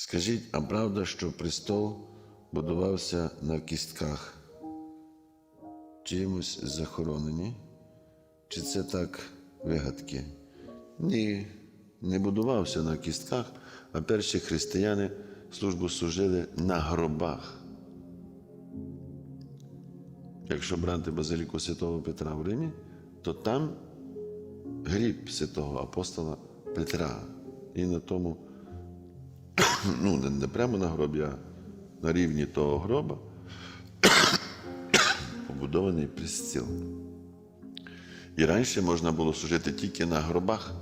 Скажіть, а правда, що престол будувався на кістках? Чимось захоронені? Чи це так вигадки? Ні, не будувався на кістках, а перші християни службу служили на гробах. Якщо брати базиліку Святого Петра в Римі, то там гріб святого апостола Петра. І на тому, ну, не- прямо на гробі, а на рівні того гроба побудований престіл. І раніше можна було служити тільки на гробах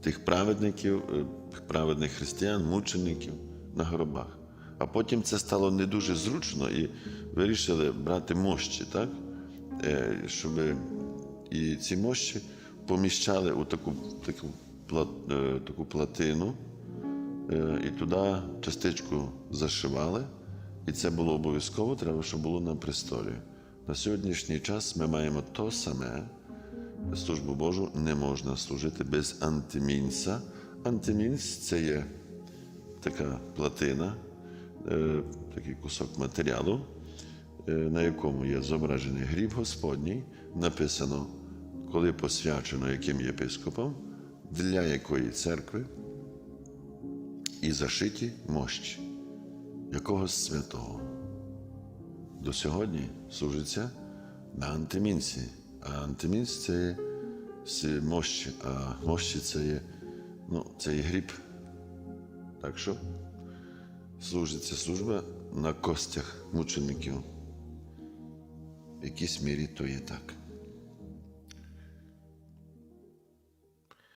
тих праведників, е, праведних християн, мучеників на гробах. А потім це стало не дуже зручно і вирішили брати мощі, так? Е, щоб і ці мощі поміщали у таку, таку, е, таку платину, і туди частичку зашивали. І це було обов'язково, треба, щоб було на престолі. На сьогоднішній час ми маємо то саме. Службу Божу не можна служити без антимінця. Антимінц це є така платина, е, такий кусок матеріалу, е, на якому є зображений гріб Господній, написано, коли посвячено яким єпископом, для якої церкви, і зашиті мощі якогось святого. До сьогодні служиться на антимінці. А антимінц це є мощі, а мощі це є, ну, це є гріб. Так що служиться служба на костях мучеників. В якійсь мірі то є так.